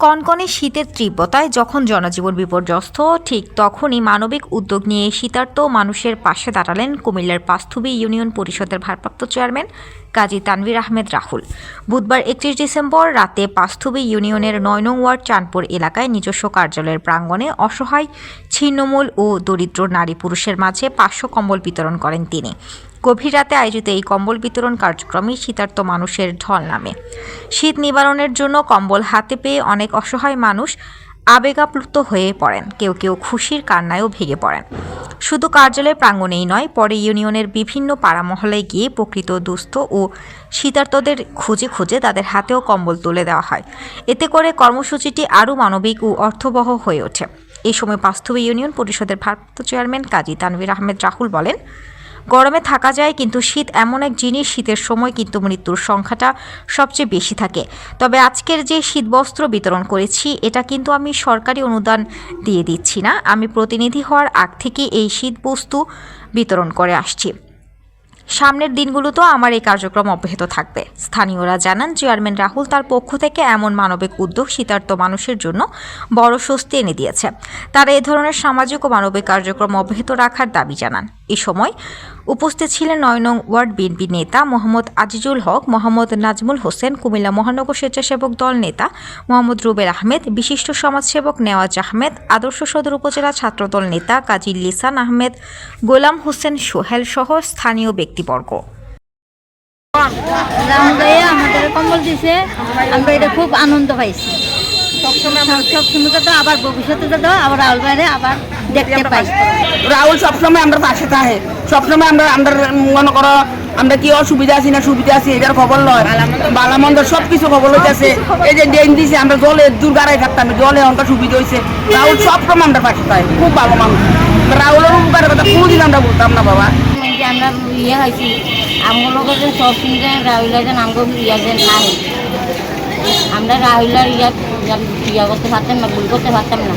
কনকনে শীতের তীব্রতায় যখন জনজীবন বিপর্যস্ত, ঠিক তখনই মানবিক উদ্যোগ নিয়ে শীতার্ত মানুষের পাশে দাঁড়ালেন কুমিল্লার পাস্তুবি ইউনিয়ন পরিষদের ভারপ্রাপ্ত চেয়ারম্যান কাজী তানভীর আহমেদ রাহুল। বুধবার একত্রিশ ডিসেম্বর রাতে পাস্থুবি ইউনিয়নের নয় নং ওয়ার্ড চাঁদপুর এলাকায় নিজস্ব কার্যালয়ের প্রাঙ্গণে অসহায়, ছিন্নমূল ও দরিদ্র নারী পুরুষের মাঝে পাঁচশো কম্বল বিতরণ করেন তিনি। গভীর রাতে আয়োজিত এই কম্বল বিতরণ কার্যক্রমে শীতার্ত মানুষের ঢল নামে। শীত নিবারণের জন্য কম্বল হাতে পেয়ে অনেক অসহায় মানুষ আবেগাপ্লুত হয়ে পড়েন। কেউ কেউ খুশির কান্নায়ও ভেঙে পড়েন। শুধু কার্যালয় প্রাঙ্গণেই নয়, পরে ইউনিয়নের বিভিন্ন পাড়ামহলে গিয়ে প্রকৃত দুস্থ ও শীতার্তদের খুঁজে খুঁজে তাদের হাতেও কম্বল তুলে দেওয়া হয়। এতে করে কর্মসূচিটি আরও মানবিক ও অর্থবহ হয়ে ওঠে। এ সময় বাস্তবে ইউনিয়ন পরিষদের ভারপ্রাপ্ত চেয়ারম্যান কাজী তানভীর আহমেদ রাহুল বলেন গরমে থাকা যায়, কিন্তু শীত এমন এক জিনিস, শীতের সময় কিন্তু মৃত্যুর সংখ্যাটা সবচেয়ে বেশি থাকে। তবে আজকের যে শীতবস্ত্র বিতরণ করেছি, এটা কিন্তু আমি সরকারি অনুদান দিয়ে দিচ্ছি না। আমি প্রতিনিধি হওয়ার আগ থেকে এই শীতবস্তু বিতরণ করে আসছি। সামনের দিনগুলোতেও আমার এই কার্যক্রম অব্যাহত থাকবে। স্থানীয়রা জানান, চেয়ারম্যান রাহুল তার পক্ষ থেকে এমন মানবিক উদ্যোগ শীতার্ত মানুষের জন্য বড় স্বস্তি এনে দিয়েছে। তারা এ ধরনের সামাজিক ও মানবিক কার্যক্রম অব্যাহত রাখার দাবি জানান। এ সময় উপস্থিত ছিলেন নয় নং ওয়ার্ড বিএনপি নেতা মোহাম্মদ আজিজুল হক, মোহাম্মদ নাজমুল হোসেন, কুমিল্লা মহানগর স্বেচ্ছাসেবক দল নেতা মোহাম্মদ রুবেল আহমেদ, বিশিষ্ট সমাজসেবক নেওয়াজ আহমেদ, আদর্শ সদর উপজেলা ছাত্রদল নেতা কাজী লিসান আহমেদ, গোলাম হোসেন সোহেল সহ স্থানীয় ব্যক্তিবর্গ। আমাদের কম্বল দিছে। আমরা এটা খুব আনন্দ পাইছি। সবসময় সবসময় তো আবার ভবিষ্যতে তো আবার রাহুল ভাইরে আবার দেখতে পাই। রাহুল সবসময় আমরা পাশে থাকে। সবসময় আমরা আমরা মনে করো আমরা কি অসুবিধা আছি না সুবিধা আছি এটার খবর লয়। বালামন্দ সব কিছু খবর লইতেছে। এই যে ডেন দিছে আমরা জলে দূর গাড়াই থাকতাম জলে অনেক সুবিধা হয়েছে রাহুল সবসময় আমরা পাশে থাকে খুব ভালো মানুষ। রাহুলের উপকারের কথা কোনোদিন আমরা বলতাম না বাবা। আমরা ইয়ে হয়েছি আমগুলোকে যে সব শুনতে রাহুলের যে নামগুলো ইয়া যে নাই। আমরা রাহুলের ইয়া- ইয়া করতে পারতাম না ভুল করতে পারতাম না।